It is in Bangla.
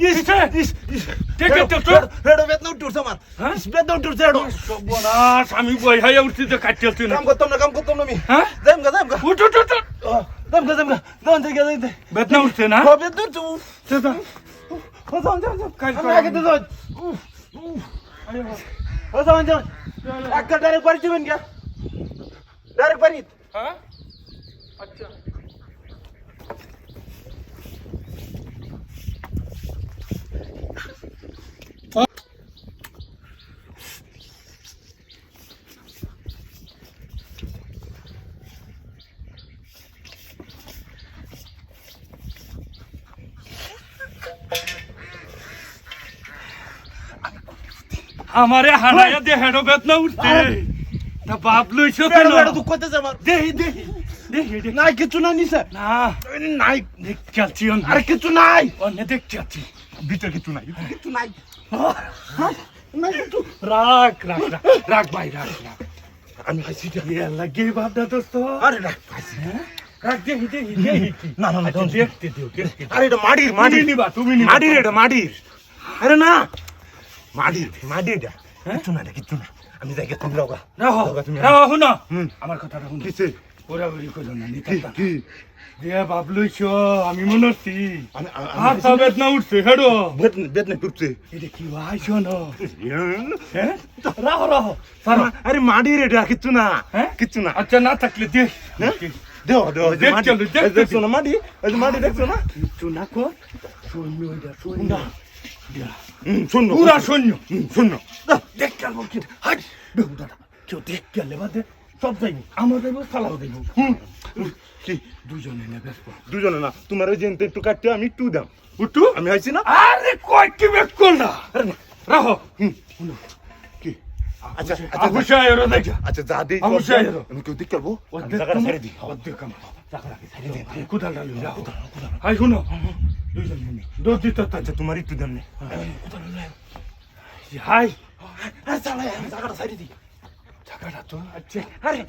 ইস? ইস দেখে তো তো। হেডো বেদনা উঠছে আমার? ইস বেদনা উঠছে হেডো সর্বনাশ আমি বই হাইয়া উঠছি তো কাটতেছি না কাম করতাম না কাম করতাম না আমি হ্যাঁ যাইম গা যাইম গা উঠ উঠ উঠ। যাইম গা যাইম গা যাইম থেকে যাইম থেকে বেদনা উঠছে না ও বেদনা উঠছে সে তো। ও যাম যাম যাম কাল আমি আগে তো যাই ও যাম যাম একটা ডাইরেক্ট বাড়ি যাবেন গা ডাইরেক্ট বাড়ি হ্যাঁ আচ্ছা আমারে হারাইয়া দে হেডো বেদনা উঠছে। তা বাপ লইছো বেড়া বেড়া দুঃখ করতেছে আমার। দেহি দেহি নাই কিছু নাই নিছে না। নাই। দেখ চাচ্ছি আরে কিছু নাই। অন্য দেখ চাচ্ছি ভিতরে কিছু নাই। কিছু নাই। নাই কিছু রাখ রাখ রাখ রাখ ভাই রাখ রাখ। আমি খাইছি লাগে বাপটা দোস্ত। আরে রাখ দেহি দেহি দেহি। কি না, না, না, আচ্ছা, দেখতে দিও আরে এটা মাটির মাটির। নিবা তুমি নিবা। মাটির এটা মাটির। আরে না। মাটির মাটির এটা। হ্যাঁ? কিছু না কিছু না। আমি যাই তুমি লগা তুমি রাহো শুনো। আমার কথাটা শুনো। কিসে? ওরা ওরি করো না নিতে আমি মনে হচ্ছি হাত বেদনা উঠছে হেডো। বেদ বেদ না করছে এটা কি ভাইছো না হ্যাঁ? রাহো রাহো। আরে মাটির এটা না। হ্যাঁ? কিছু না। আচ্ছা না থাকলে দেখ হ্যাঁ? দেও দেও দেখছ না এই মাটি দেখছ না? কিচ্ছু না কর। সৈন্য হুম শূন্য পুরা হুম, শূন্য। দেখ কেন কি? হাট। বেহুদাটা কেউ দেখ গেলে বাদে সব যাইব। আমার যাইব সালাও যাইব কি? দুজনে না তোমার ওই যে একটু কাটতে আমি একটু দাম। উঠু আমি হাইছি না? আরে কয় কি বেক আরে না। হুম। কি? আচ্ছা আচ্ছা আবুশা এরো দেখা। আচ্ছা যা দেই আমি চাই আমি কেউ দিক করব অর্ধেক ছেড়ে দিই। অর্ধেক কাম। কোদাল ডালি রাখো। হাই শুনো। দোষ দিতে আচ্ছা তোমার একটু দাম নেই হাই আরে চালাই আমি জায়গাটা ছেড়ে দিই টাকাটা তো আচ্ছা আরে